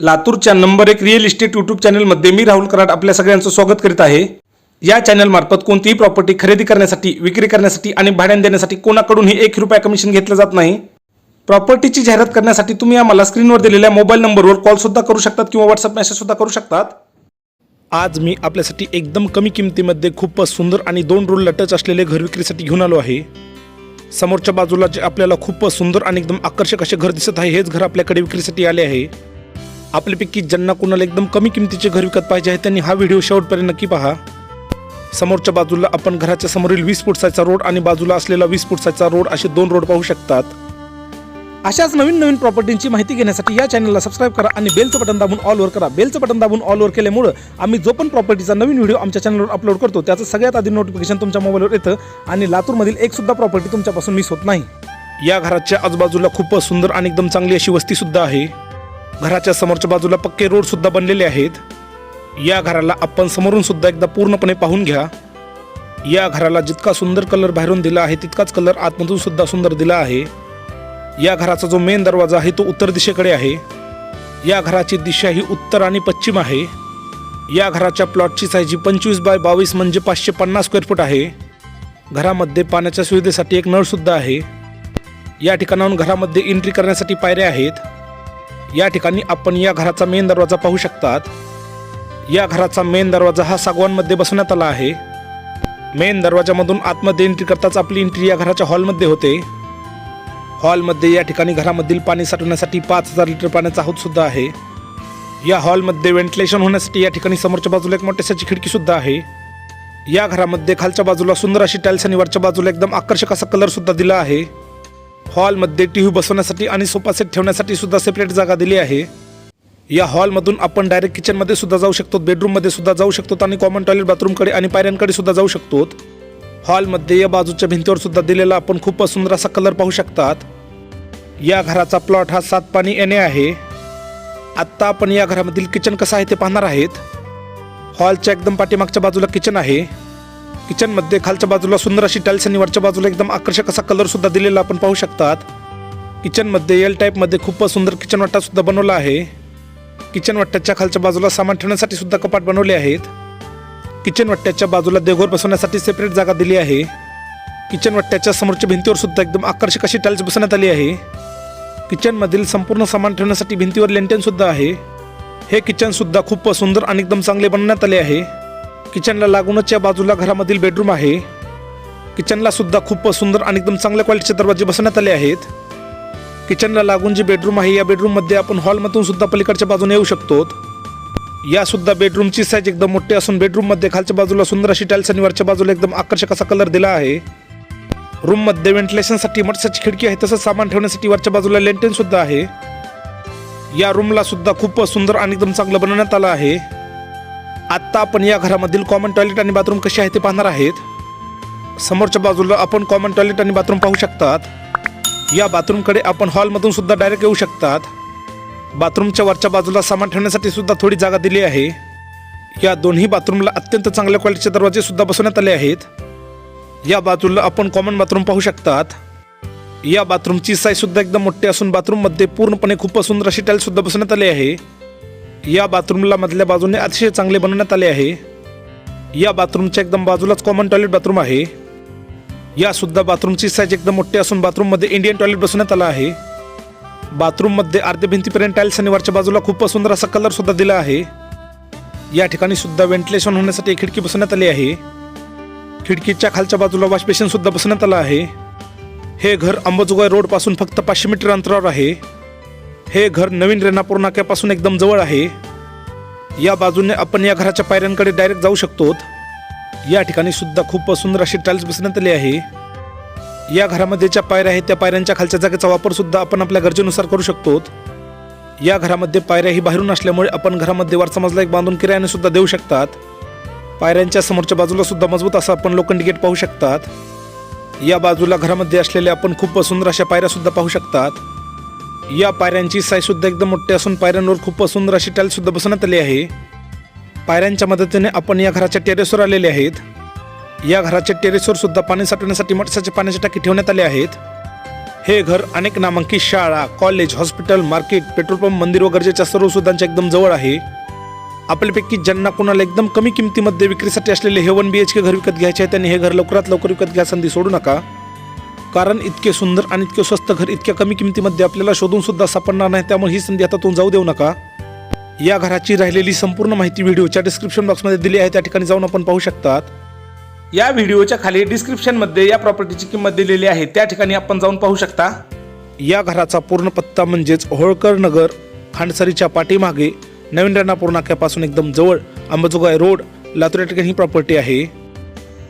लातूरच्या नंबर एक real estate YouTube चॅनलमध्ये मी राहुल कराड आपल्या सगळ्यांचं स्वागत करीत आहे. या चॅनलमार्फत कोणतीही प्रॉपर्टी खरेदी करण्यासाठी विक्री करण्यासाठी आणि भाड्याने देण्यासाठी कोणाकडूनही एक रुपया कमिशन घेतलं जात नाही. प्रॉपर्टीची जाहिरात करण्यासाठी तुम्ही आम्हाला स्क्रीनवर दिलेल्या मोबाईल नंबरवर कॉलसुद्धा करू शकतात किंवा व्हॉट्सअप मेसेजसुद्धा करू शकतात. आज मी आपल्यासाठी एकदम कमी किमतीमध्ये खूपच सुंदर आणि दोन रोल टच असलेले घर विक्रीसाठी घेऊन आलो आहे. समोरच्या बाजूला जे आपल्याला खूपच सुंदर आणि एकदम आकर्षक असे घर दिसत आहे हेच घर आपल्याकडे विक्रीसाठी आले आहे. आपल्यापैकी ज्यांना कुणाला एकदम कमी किमतीचे घर विकत पाहिजे आहे त्यांनी हा व्हिडिओ शेवटपर्यंत नक्की पहा. समोरच्या बाजूला आपण घराच्या समोरील वीस फूट साईजचा रोड आणि बाजूला असलेला वीस फूट साईजचा रोड असे दोन रोड पाहू शकतात. अशाच नवीन नवीन प्रॉपर्टींची माहिती घेण्यासाठी या चॅनलला सबस्क्राईब करा आणि बेलचं बटन दाबून ऑलवर करा. बेलचं बटन दाबून ऑलवर केल्यामुळं आम्ही जो पण प्रॉपर्टीचा नवीन व्हिडिओ आमच्या चॅनलवर अपलोड करतो त्याचं सगळ्यात आधी नोटिफिकेशन तुमच्या मोबाईलवर येतं आणि लातूरमधील एक सुद्धा प्रॉपर्टी तुमच्यापासून मिस होत नाही. या घराच्या आजूबाजूला खूपच सुंदर आणि एकदम चांगली अशी वस्ती सुद्धा आहे. घराच्या समोरच्या बाजूला पक्के रोड सुद्धा बनलेले आहेत. या घराला आपण समोरून सुद्धा एकदा पूर्णपणे पाहून घ्या. या घराला जितका सुंदर कलर बाहेरून दिला आहे तितकाच कलर आतमधून सुद्धा सुंदर दिला आहे. या घराचा जो मेन दरवाजा आहे तो उत्तर दिशेकडे आहे. या घराची दिशा ही उत्तर आणि पश्चिम आहे. या घराच्या प्लॉटची साईज ही पंचवीस बाय बावीस म्हणजे पाचशे पन्नास स्क्वेअर फूट आहे. घरामध्ये पाण्याच्या सुविधेसाठी एक नळसुद्धा आहे. या ठिकाणाहून घरामध्ये एंट्री करण्यासाठी पायऱ्या आहेत. या ठिकाणी आपण या घराचा मेन दरवाजा पाहू शकतात. या घराचा मेन दरवाजा हा सागवानमध्ये बसवण्यात आला आहे. मेन दरवाजामधून आतमध्ये एंट्री करताच आपली एंट्री या घराच्या हॉलमध्ये होते. हॉलमध्ये या ठिकाणी घरामधील पाणी साठवण्यासाठी पाच हजार लिटर पाण्याचा हौद सुद्धा आहे. या हॉलमध्ये व्हेंटिलेशन होण्यासाठी या ठिकाणी समोरच्या बाजूला एक मोठ्याची खिडकीसुद्धा आहे. या घरामध्ये खालच्या बाजूला सुंदर अशी टाईल्स आणि वरच्या बाजूला एकदम आकर्षक असा कलर सुद्धा दिला आहे. हॉलमध्ये टी व्ही बसवण्यासाठी आणि सोफा सेट ठेवण्यासाठी सुद्धा सेपरेट जागा दिली आहे. या हॉलमधून आपण डायरेक्ट किचनमध्ये सुद्धा जाऊ शकतो बेडरूममध्ये सुद्धा जाऊ शकतो आणि कॉमन टॉयलेट बाथरूमकडे आणि पायऱ्यांकडे सुद्धा जाऊ शकतो हॉलमध्ये या बाजूच्या भिंतीवर सुद्धा दिलेला आपण खूपच सुंदर असा कलर पाहू शकतात. या घराचा प्लॉट हा सात पाणी येणे आहे. आत्ता आपण या घरामधील किचन कसं आहे ते पाहणार आहेत. हॉलच्या एकदम पाठीमागच्या बाजूला किचन आहे. किचनमध्ये खालच्या बाजूला सुंदर अशी टाईल्स आणि वरच्या बाजूला एकदम आकर्षक असा कलर सुद्धा दिलेला आपण पाहू शकतात. किचनमध्ये एल टाईपमध्ये खूपच सुंदर किचन वाटा सुद्धा बनवला आहे. किचन वट्ट्याच्या खालच्या बाजूला सामान ठेवण्यासाठी सुद्धा कपाट बनवले आहेत. किचन वट्ट्याच्या बाजूला देघोर बसवण्यासाठी सेपरेट जागा दिली आहे. किचन वट्ट्याच्या समोरच्या भिंतीवर सुद्धा एकदम आकर्षक अशी टाईल्स बसवण्यात आली आहे. किचनमधील संपूर्ण सामान ठेवण्यासाठी भिंतीवर लेंटेन सुद्धा आहे. हे किचन सुद्धा खूप सुंदर आणि एकदम चांगले बनवण्यात आले आहे. किचनला लागूनच या बाजूला घरामधील बेडरूम आहे. किचनला सुद्धा खूप सुंदर आणि एकदम चांगल्या क्वालिटीचे दरवाजे बसवण्यात आले आहेत. किचनला लागून जी बेडरूम आहे या बेडरूममध्ये आपण हॉलमधून सुद्धा पलीकडच्या बाजूने येऊ शकतो. या सुद्धा बेडरूमची साईज एकदम मोठी असून बेडरूममध्ये खालच्या बाजूला सुंदर अशी टाईल्स आणि वरच्या बाजूला एकदम आकर्षक असा कलर दिला आहे. रूममध्ये व्हेंटिलेशनसाठी मटसाची खिडकी आहे तसंच सामान ठेवण्यासाठी वरच्या बाजूला लेंटेन सुद्धा आहे. या रूमला सुद्धा खूप सुंदर आणि एकदम चांगलं बनवण्यात आलं आहे. आत्ता आपण या घरामधील कॉमन टॉयलेट आणि बाथरूम कसे आहे ते पाहणार आहेत. समोरच्या बाजूला आपण कॉमन टॉयलेट आणि बाथरूम पाहू शकतात. या बाथरूमकडे आपण हॉलमधून सुद्धा डायरेक्ट येऊ शकतात. बाथरूमच्या वरच्या बाजूला सामान ठेवण्यासाठी सुद्धा थोडी जागा दिली आहे. या दोन्ही बाथरूमला अत्यंत चांगल्या क्वालिटीचे दरवाजे सुद्धा बसवण्यात आले आहेत. या बाजूला आपण कॉमन बाथरूम पाहू शकतात. या बाथरूमची साईज सुद्धा एकदम मोठी असून बाथरूममध्ये पूर्णपणे खूप सुंदर अशी टाईल सुद्धा बसवण्यात आली आहे. या बाथरूमला मधल्या बाजूने अतिशय चांगले बनवण्यात आले आहे. या बाथरूमच्या एकदम बाजूलाच कॉमन टॉयलेट बाथरूम आहे. या सुद्धा बाथरूमची साईज एकदम मोठी असून बाथरूममध्ये इंडियन टॉयलेट बसवण्यात आला आहे. बाथरूममध्ये अर्ध्या भिंतीपर्यंत टाईल्स आणि वरच्या बाजूला खूप सुंदर असा कलर सुद्धा दिला आहे. या ठिकाणी सुद्धा व्हेंटिलेशन होण्यासाठी खिडकी बसवण्यात आली आहे. खिडकीच्या खालच्या बाजूला वॉश बेसिनसुद्धा बसवण्यात आलं आहे. हे घर अंबाजोगाई रोडपासून फक्त पाचशे मीटर अंतरावर आहे. हे घर नवीन रेणापूर नाक्यापासून एकदम जवळ आहे. या बाजूने आपण या घराच्या पायऱ्यांकडे डायरेक्ट जाऊ शकतो. या ठिकाणी सुद्धा खूप सुंदर अशी टाईल्स बसण्यात आली आहे. या घरामध्ये ज्या पायऱ्या आहेत त्या पायऱ्यांच्या खालच्या जागेचा वापर सुद्धा आपण आपल्या गरजेनुसार करू शकतो. या घरामध्ये पायऱ्या ही बाहेरून असल्यामुळे आपण घरामध्ये वरचा मजला एक बांधून किरायाने सुद्धा देऊ शकतात. पायऱ्यांच्या समोरच्या बाजूला सुद्धा मजबूत असं आपण लोखंडी गेट पाहू शकतात. या बाजूला घरामध्ये असलेल्या आपण खूप सुंदर अशा पायऱ्या सुद्धा पाहू शकतात. या पायऱ्यांची साईज सुद्धा एकदम मोठी असून पायऱ्यांवर खूप सुंदर अशी टाईल सुद्धा बसवण्यात आली आहे. पायऱ्यांच्या मदतीने आपण या घराच्या टेरेसवर आलेले आहेत. या घराच्या टेरेसवर सुद्धा पाणी साठवण्यासाठी मटसाचे पाण्याची टाकी ठेवण्यात आले आहेत. हे घर अनेक नामांकित शाळा college hospital market petrol pump मंदिर व गरजेच्या सर्व सुविधांच्या एकदम जवळ आहे. आपल्यापैकी ज्यांना कोणाला एकदम कमी किमतीमध्ये विक्रीसाठी असलेले हे वन बी एच के घर विकत घ्यायचे आहे त्यांनी हे घर लवकरात लवकर विकत घ्या संधी सोडू नका. कारण इतके सुंदर आणि इतके स्वस्त घर इतक्या कमी किमतीमध्ये आपल्याला शोधून सुद्धा सापडणार नाही त्यामुळे ही संधी हातातून जाऊ देऊ नका. या घराची राहिलेली संपूर्ण माहिती व्हिडिओच्या डिस्क्रिप्शन बॉक्समध्ये दिली आहे त्या ठिकाणी जाऊन आपण पाहू शकतात. या व्हिडिओच्या खाली डिस्क्रिप्शनमध्ये या प्रॉपर्टीची किंमत दिलेली आहे त्या ठिकाणी आपण जाऊन पाहू शकता. या घराचा पूर्ण पत्ता म्हणजेच होळकर नगर खांडसरीच्या पाठीमागे नवीन रेणापूर नाक्यापासून एकदम जवळ अंबाजोगाई रोड लातूर या ठिकाणी ही प्रॉपर्टी आहे.